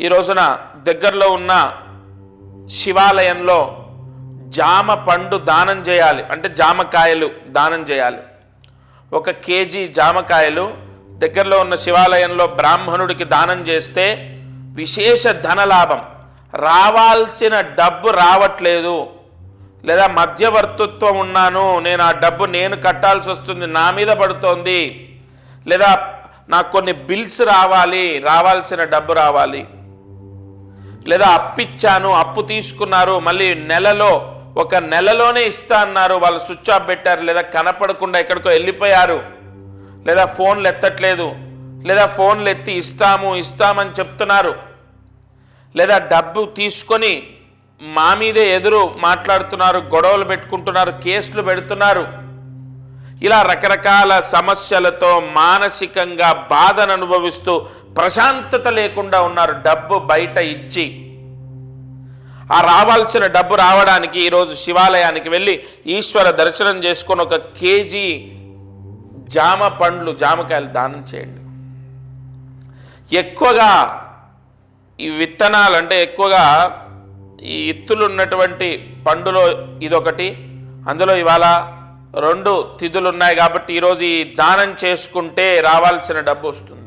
ఈ రోజున దగ్గరలో ఉన్న శివాలయంలో జామ పండు దానం చేయాలి. అంటే జామకాయలు దానం చేయాలి. ఒక కేజీ జామకాయలు దగ్గరలో ఉన్న శివాలయంలో బ్రాహ్మణుడికి దానం చేస్తే విశేష ధనలాభం. రావాల్సిన డబ్బు రావట్లేదు. లేదా మధ్యవర్తిత్వం ఉన్నాను నేను ఆ డబ్బు నేను కట్టాల్సి వస్తుంది నా మీద పడుతోంది. లేదా నాకు కొన్ని బిల్స్ రావాలి రావాల్సిన డబ్బు రావాలి. లేదా అప్పిచ్చాను అప్పు తీసుకున్నారు మళ్ళీ నెలలో ఒక నెలలోనే ఇస్తా అన్నారు వాళ్ళు స్విచ్ ఆఫ్ పెట్టారు లేదా కనపడకుండా ఎక్కడికో వెళ్ళిపోయారు లేదా ఫోన్లు ఎత్తట్లేదు లేదా ఫోన్లు ఎత్తి ఇస్తాము ఇస్తామని చెప్తున్నారు లేదా డబ్బు తీసుకొని మా మీదే ఎదురు మాట్లాడుతున్నారు గొడవలు పెట్టుకుంటున్నారు కేసులు పెడుతున్నారు ఇలా రకరకాల సమస్యలతో మానసికంగా బాధను అనుభవిస్తూ ప్రశాంతత లేకుండా ఉన్నారు డబ్బు బయట ఇచ్చి. ఆ రావాల్సిన డబ్బు రావడానికి ఈరోజు శివాలయానికి వెళ్ళి ఈశ్వర దర్శనం చేసుకొని ఒక కేజీ జామ పండ్లు జామకాయలు దానం చేయండి. ఎక్కువగా ఈ విత్తనాలు అంటే ఎక్కువగా ఈ ఇత్తులు ఉన్నటువంటి పండులో ఇదొకటి. అందులో ఇవాళ రెండు తిథులు ఉన్నాయి కాబట్టి ఈరోజు ఈ దానం చేసుకుంటే రావాల్సిన డబ్బు వస్తుంది.